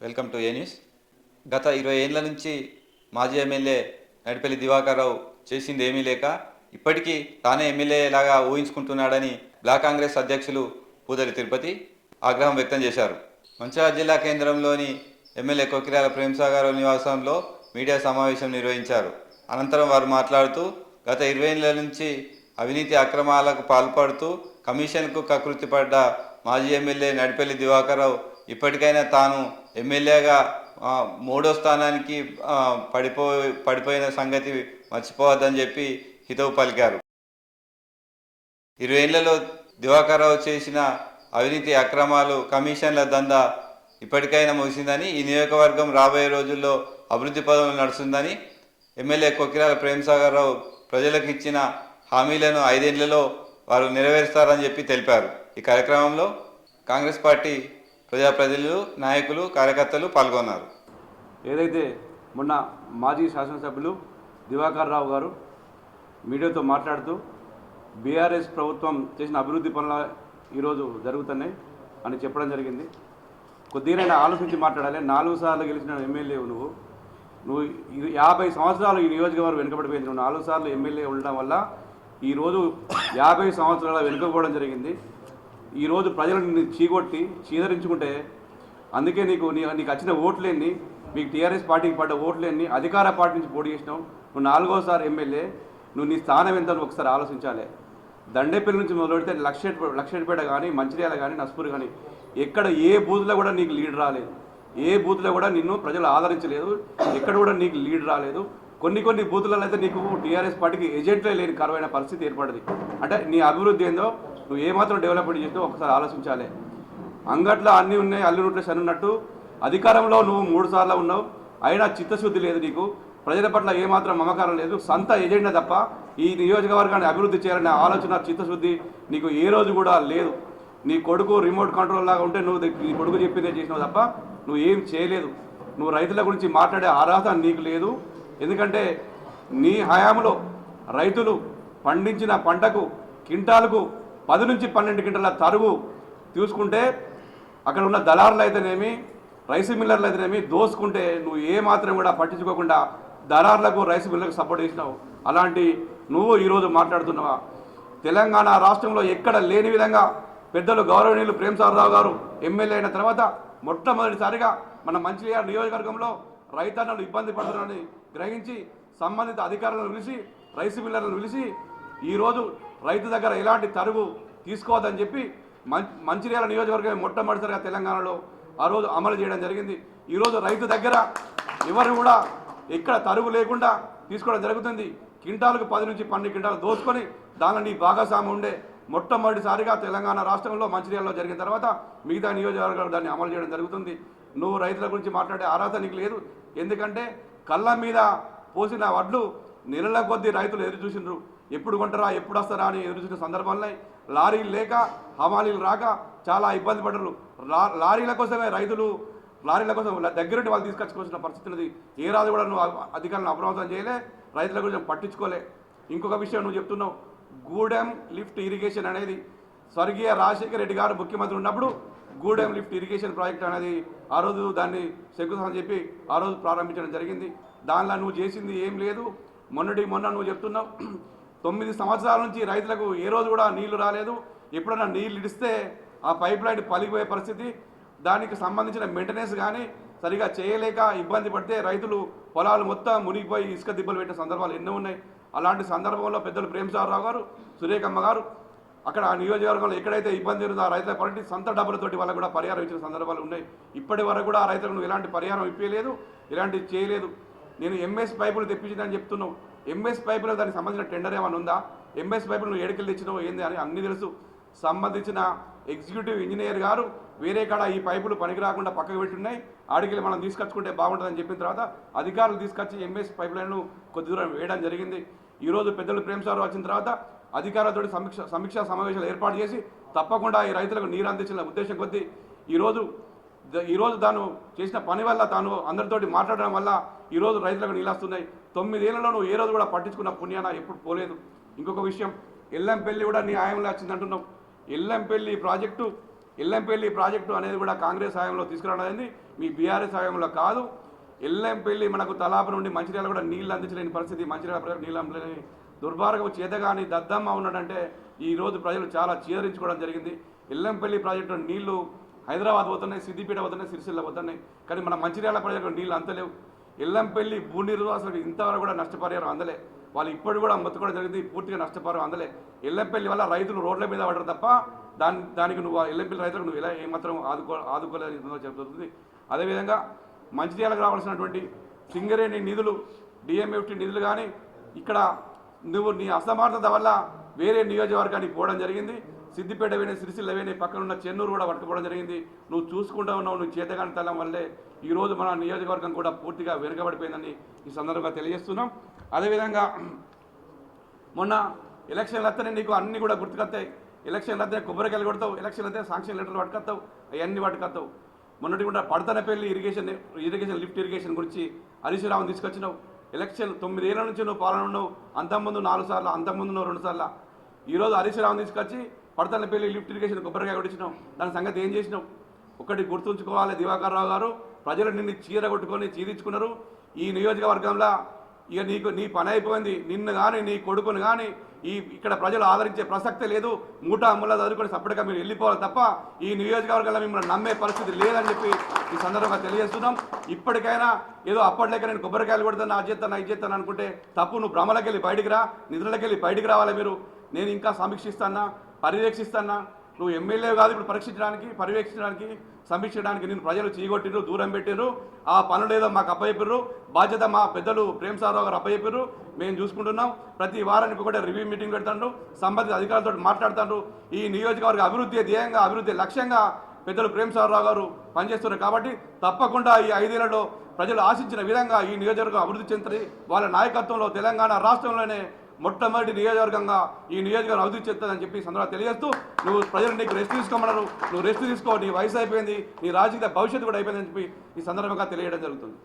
Welcome to A news గత ఇరవై ఏళ్ళ నుంచి మాజీ ఎమ్మెల్యే నడిపల్లి దివాకర్రావు చేసింది ఏమీ లేక ఇప్పటికీ తానే ఎమ్మెల్యే లాగా ఊహించుకుంటున్నాడని బ్లాక్ కాంగ్రెస్ అధ్యక్షులు పూదరి తిరుపతి ఆగ్రహం వ్యక్తం చేశారు. మంచిర్యాల జిల్లా కేంద్రంలోని ఎమ్మెల్యే కొకిరాల ప్రేమసాగర్ నివాసంలో మీడియా సమావేశం నిర్వహించారు. అనంతరం వారు మాట్లాడుతూ గత ఇరవై ఏళ్ళ నుంచి అవినీతి అక్రమాలకు పాల్పడుతూ కమిషన్కు కకృతి పడ్డ మాజీ ఎమ్మెల్యే నడిపల్లి దివాకర్రావు ఇప్పటికైనా తాను ఎమ్మెల్యేగా మూడో స్థానానికి పడిపో పడిపోయిన సంగతి మర్చిపోవద్దని చెప్పి హితవు పలికారు. ఇరవై ఏళ్ళలో దివాకర్రావు చేసిన అవినీతి అక్రమాలు కమిషన్ల దందా ఇప్పటికైనా ముగిసిందని ఈ నియోజకవర్గం రాబోయే రోజుల్లో అభివృద్ధి పదవులు నడుస్తుందని ఎమ్మెల్యే కొకిరాల ప్రేమసాగర్ రావు ప్రజలకు ఇచ్చిన హామీలను ఐదేళ్ళలో వారు నెరవేరుస్తారని చెప్పి తెలిపారు. ఈ కార్యక్రమంలో కాంగ్రెస్ పార్టీ ప్రజాప్రతినిధులు నాయకులు కార్యకర్తలు పాల్గొన్నారు. ఏదైతే మొన్న మాజీ శాసనసభ్యులు దివాకర్ రావు గారు మీడియాతో మాట్లాడుతూ బీఆర్ఎస్ ప్రభుత్వం చేసిన అభివృద్ధి పనులు ఈరోజు జరుగుతున్నాయి అని చెప్పడం జరిగింది. కొద్దిగా ఆలోచించి మాట్లాడాలి. నాలుగు సార్లు గెలిచిన ఎమ్మెల్యే నువ్వు. నువ్వు యాభై సంవత్సరాలు ఈ నియోజకవర్గం వెనుకబడిపోయింది. నువ్వు నాలుగు సార్లు ఎమ్మెల్యే ఉండడం వల్ల ఈరోజు యాభై సంవత్సరాల వెనుకపోవడం జరిగింది. ఈరోజు ప్రజలు నిన్ను చీకొట్టి చీదరించుకుంటే అందుకే నీకు నీ నీకు వచ్చిన ఓట్లేని మీకు టీఆర్ఎస్ పార్టీకి పడ్డ ఓట్లేని అధికార పార్టీ నుంచి పోటీ చేసినావు. నువ్వు నాలుగోసారి ఎమ్మెల్యే నువ్వు నీ స్థానం ఎంత నువ్వు ఒకసారి ఆలోచించాలి. దండేపల్లి నుంచి మొదలెడితే లక్ష లక్షపేట కానీ మంచిర్యాల కానీ నస్పూర్ కానీ ఎక్కడ ఏ బూత్లో కూడా నీకు లీడ్ రాలేదు. ఏ బూత్లో కూడా నిన్ను ప్రజలు ఆదరించలేదు. ఎక్కడ కూడా నీకు లీడ్ రాలేదు. కొన్ని కొన్ని బూతులలో అయితే నీకు టీఆర్ఎస్ పార్టీకి ఏజెంట్లే లేని కరువైన పరిస్థితి ఏర్పడింది. అంటే నీ అభివృద్ధి ఏందో నువ్వు ఏమాత్రం డెవలప్మెంట్ చేసినావు ఒకసారి ఆలోచించాలి. అంగట్లో అన్నీ ఉన్నాయి అల్లు నోట్లో శని ఉన్నట్టు. అధికారంలో నువ్వు మూడు సార్లు ఉన్నావు. అయినా చిత్తశుద్ధి లేదు నీకు. ప్రజల పట్ల ఏమాత్రం మమకారం లేదు. సొంత ఎజెండా తప్ప ఈ నియోజకవర్గాన్ని అభివృద్ధి చేయాలనే ఆలోచన చిత్తశుద్ధి నీకు ఏ రోజు కూడా లేదు. నీ కొడుకు రిమోట్ కంట్రోల్ లాగా ఉంటే నువ్వు నీ కొడుకు చెప్పిందే చేసినావు తప్ప నువ్వు ఏం చేయలేదు. నువ్వు రైతుల గురించి మాట్లాడే అర్హత నీకు లేదు. ఎందుకంటే నీ హయాంలో రైతులు పండించిన పంటకు కింటాలకు పది నుంచి పన్నెండు క్వింటాల తరుగు చూసుకుంటే అక్కడ ఉన్న దళారులు అయితేనేమి రైస్ మిల్లర్లు అయితేనేమి దోసుకుంటే నువ్వు ఏ మాత్రం కూడా పట్టించుకోకుండా దళారులకు రైస్ మిల్లర్లకు సపోర్ట్ చేసినావు. అలాంటి నువ్వు ఈరోజు మాట్లాడుతున్నావా? తెలంగాణ రాష్ట్రంలో ఎక్కడ లేని విధంగా పెద్దలు గౌరవనీయులు ప్రేమసారరావు గారు ఎమ్మెల్యే అయిన తర్వాత మొట్టమొదటిసారిగా మన మంచిర్యాల నియోజకవర్గంలో రైతన్నలు ఇబ్బంది పడుతున్నారని గ్రహించి సంబంధిత అధికారులను పిలిచి రైస్ మిల్లర్లను పిలిచి ఈరోజు రైతు దగ్గర ఎలాంటి తరుగు తీసుకోవద్దని చెప్పి మం మంచిర్యాల నియోజకవర్గం మొట్టమొదటిసారిగా తెలంగాణలో ఆ రోజు అమలు చేయడం జరిగింది. ఈరోజు రైతు దగ్గర ఎవరు కూడా ఎక్కడ తరుగు లేకుండా తీసుకోవడం జరుగుతుంది. కింటాలకు పది నుంచి పన్నెండు కింటాలు దోచుకొని దానిలో నీ భాగస్వామి ఉండే మొట్టమొదటిసారిగా తెలంగాణ రాష్ట్రంలో మంచిర్యాలలో జరిగిన తర్వాత మిగతా నియోజకవర్గాలు దాన్ని అమలు చేయడం జరుగుతుంది. నువ్వు రైతుల గురించి మాట్లాడే అర్హత నీకు లేదు. ఎందుకంటే కళ్ళ మీద పోసిన వడ్లు నెలల కొద్దీ రైతులు ఎదురు చూసినారు ఎప్పుడు కొంటారా ఎప్పుడు వస్తారా అని ఎదురు సందర్భాలనే లారీలు లేక హమాలీలు రాక చాలా ఇబ్బంది పడ్డరు. లా లారీల కోసమే రైతులు లారీల కోసం దగ్గరుండి వాళ్ళు తీసుకొచ్చుకోవాల్సిన పరిస్థితి ఉన్నది ఏ రాజు కూడా నువ్వు అధికారులను అప్రమత్తం చేయలే రైతుల గురించి పట్టించుకోలే. ఇంకొక విషయం నువ్వు చెప్తున్నావు. గూడెం లిఫ్ట్ ఇరిగేషన్ అనేది స్వర్గీయ రాజశేఖర రెడ్డి గారు ముఖ్యమంత్రి ఉన్నప్పుడు గూడెం లిఫ్ట్ ఇరిగేషన్ ప్రాజెక్ట్ అనేది ఆ రోజు దాన్ని శంకుస్థానం చెప్పి ఆ రోజు ప్రారంభించడం జరిగింది. దానిలో నువ్వు చేసింది ఏం లేదు. మొన్నటి మొన్న నువ్వు చెప్తున్నావు. తొమ్మిది సంవత్సరాల నుంచి రైతులకు ఏ రోజు కూడా నీళ్ళు రాలేదు. ఎప్పుడైనా నీళ్ళు ఇడిస్తే ఆ పైప్ లైన్ పలిగిపోయే పరిస్థితి. దానికి సంబంధించిన మెయింటెనెన్స్ కానీ సరిగా చేయలేక ఇబ్బంది పడితే రైతులు పొలాలు మొత్తం మునిగిపోయి ఇసుక దిబ్బలు పెట్టిన సందర్భాలు ఎన్నో ఉన్నాయి. అలాంటి సందర్భంలో పెద్దలు ప్రేమసారరావు గారు సురేఖమ్మ గారు అక్కడ ఆ నియోజకవర్గంలో ఎక్కడైతే ఇబ్బంది ఉందో ఆ రైతుల పడి సొంత డబ్బులతోటి వాళ్ళకు కూడా పరిహారం ఇచ్చిన సందర్భాలు ఉన్నాయి. ఇప్పటి వరకు కూడా ఆ రైతులకు ఎలాంటి పరిహారం ఇప్పలేదు ఎలాంటివి చేయలేదు. నేను ఎంఎస్ పైపులు తెప్పించిందని చెప్తున్నావు. ఎంఎస్ పైపులో దానికి సంబంధించిన టెండర్ ఏమైనా ఉందా? ఎంఎస్ పైపులు నువ్వు ఏడుకెళ్ళి తెచ్చినావు ఏంది అని అన్ని తెలుసు. సంబంధించిన ఎగ్జిక్యూటివ్ ఇంజనీర్ గారు వేరే కాడ ఈ పైపులు పనికి రాకుండా పక్కకు పెట్టున్నాయి. ఆడికెళ్ళి మనం తీసుకొచ్చుకుంటే బాగుంటుందని చెప్పిన తర్వాత అధికారులు తీసుకొచ్చి ఎంఎస్ పైప్ లైన్ను కొద్ది దూరం వేయడం జరిగింది. ఈరోజు పెద్దలు ప్రేమ్ సార్ వచ్చిన తర్వాత అధికారులతో సమీక్ష సమీక్షా సమావేశాలు ఏర్పాటు చేసి తప్పకుండా ఈ రైతులకు నీరు అందించిన ఉద్దేశం కొద్దీ ఈరోజు ఈరోజు తాను చేసిన పని వల్ల తాను అందరితోటి మాట్లాడడం వల్ల ఈరోజు రైతులకు నీళ్ళు వస్తున్నాయి. తొమ్మిదేళ్ళలో నువ్వు ఏ రోజు కూడా పట్టించుకున్న పుణ్యాన ఎప్పుడు పోలేదు. ఇంకొక విషయం ఎల్లంపల్లి కూడా నీ హాయంలో వచ్చింది అంటున్నావు ఎల్లంపల్లి ప్రాజెక్టు ఎల్లంపల్లి ప్రాజెక్టు అనేది కూడా కాంగ్రెస్ హయాంలో తీసుకురావడం అనేది మీ బీఆర్ఎస్ హయాంలో కాదు. ఎల్లంపల్లి మనకు తలాపు నుండి మంచిర్యాల కూడా నీళ్ళు అందించలేని పరిస్థితి. మంచిర్యాల ప్రజలకు నీళ్ళు అందలేని దుర్భార్గం చేతగాని దద్దమ్మ ఉన్నాడంటే ఈరోజు ప్రజలు చాలా చీదరించుకోవడం జరిగింది. ఎల్లంపల్లి ప్రాజెక్టు నీళ్ళు హైదరాబాద్ పోతున్నాయి సిద్దిపేట పోతున్నాయి సిరిసిల్ల పోతున్నాయి. కానీ మన మంచిర్యాల ప్రజలకు నీళ్ళు అంతలేవు. ఎల్లంపల్లి భూ నిర్వాసులకు ఇంతవరకు కూడా నష్టపరిహారం అందలే. వాళ్ళు ఇప్పుడు కూడా మొత్తుకోవడం జరిగింది పూర్తిగా నష్టపరిహారం అందలే. ఎల్లంపల్లి వల్ల రైతులు రోడ్ల మీద పడరు తప్ప దాని దానికి నువ్వు ఎల్లంపల్లి రైతులకు నువ్వు ఎలా ఏమాత్రం ఆదుకో ఆదుకోలేదో చెప్తుంది. అదేవిధంగా మంచిర్యాలకు రావాల్సినటువంటి సింగరేణి నిధులు డిఎంఎఫ్టీ నిధులు కానీ ఇక్కడ నువ్వు నీ అసమర్థత వల్ల వేరే నియోజకవర్గానికి పోవడం జరిగింది. సిద్దిపేట వేణి సిరిసిల్ల వేణి పక్కన ఉన్న చెన్నూరు కూడా పట్టుకోవడం జరిగింది. నువ్వు చూసుకుంటా ఉన్నావు నువ్వు చేతగాని తల్లం వల్లే ఈరోజు మన నియోజకవర్గం కూడా పూర్తిగా వెనుకబడిపోయిందని ఈ సందర్భంగా తెలియజేస్తున్నాం. అదేవిధంగా మొన్న ఎలక్షన్లు వస్తేనే నీకు అన్నీ కూడా గుర్తుకొస్తాయి ఎలక్షన్లు వస్తే కొబ్బరికాయలు కొడతావు ఎలక్షన్లు వస్తే సాంక్షన్ లెటర్లు పట్టుకొస్తావు అవన్నీ పట్టుకొస్తావు మొన్నటి కూడా Padathanapalli irrigation irrigation lift irrigation గురించి హరీశ్రావు తీసుకొచ్చినావు. ఎలక్షన్ తొమ్మిదేళ్ళ నుంచి నువ్వు పాలన ఉన్నావు. అంతకుముందు నాలుగు సార్లు అంతకుముందు నువ్వు రెండు సార్లు. ఈరోజు హరీశ్రావు తీసుకొచ్చి పడతనపల్లి లిఫ్ట్ ఇరిగేషన్ కొబ్బరికాయ కొట్టించినాం. దాని సంగతి ఏం చేసినాం? ఒకటి గుర్తుంచుకోవాలి దివాకర్ రావు గారు. ప్రజలు నిన్ను చీర కొట్టుకొని చీరించుకున్నారు ఈ నియోజకవర్గంలో ఇక నీకు నీ పని అయిపోయింది. నిన్ను కానీ నీ కొడుకుని కానీ ఈ ఇక్కడ ప్రజలు ఆదరించే ప్రసక్తి లేదు. మూటా అమ్ముల చదువుకొని సపరేట్గా మీరు వెళ్ళిపోవాలి తప్ప ఈ నియోజకవర్గంలో మిమ్మల్ని నమ్మే పరిస్థితి లేదని చెప్పి ఈ సందర్భంగా తెలియజేస్తున్నాం. ఇప్పటికైనా ఏదో అప్పట్లేక నేను కొబ్బరికాయలు కొడతాను అది చేస్తాను ఇది చేస్తాను అనుకుంటే తప్పు. నువ్వు భ్రమలకి వెళ్ళి బయటికి రా నిధులకి వెళ్ళి బయటికి రావాలి మీరు. నేను ఇంకా సమీక్షిస్తానా? పర్యవేక్షిస్తానా నువ్వు ఎమ్మెల్యే కాదు ఇప్పుడు పరీక్షించడానికి పర్యవేక్షించడానికి సమీక్షించడానికి నేను ప్రజలు చీగొట్టిరు దూరం పెట్టిర్రు. ఆ పనులు ఏదో మాకు అప్పచెప్పిర్రు. బాధ్యత మా పెద్దలు ప్రేమ్ సారావు గారు అప్పచెప్పిర్రు. మేము చూసుకుంటున్నాం. ప్రతి వారానికి కూడా రివ్యూ మీటింగ్ పెడతాడు సంబంధిత అధికారులతో మాట్లాడుతాండ్రు. ఈ నియోజకవర్గ అభివృద్ధి ధ్యేయంగా అభివృద్ధి లక్ష్యంగా పెద్దలు ప్రేమ్ సారావు గారు పనిచేస్తున్నారు. కాబట్టి తప్పకుండా ఈ ఐదేళ్ళలో ప్రజలు ఆశించిన విధంగా ఈ నియోజకవర్గం అభివృద్ధి చెందుతుంది. వాళ్ళ నాయకత్వంలో తెలంగాణ రాష్ట్రంలోనే మొట్టమొదటి నియోజకవర్గంగా ఈ నియోజకవర్గం అభివృద్ధి చెప్తుందని చెప్పి సందర్భంగా తెలియజేస్తూ నువ్వు ప్రజలు నీకు రెస్ట్ తీసుకోమన్నారు. నువ్వు రెస్ట్ తీసుకో నీ వయసు అయిపోయింది నీ రాజకీయ భవిష్యత్తు కూడా అయిపోయిందని చెప్పి ఈ సందర్భంగా తెలియడం జరుగుతుంది.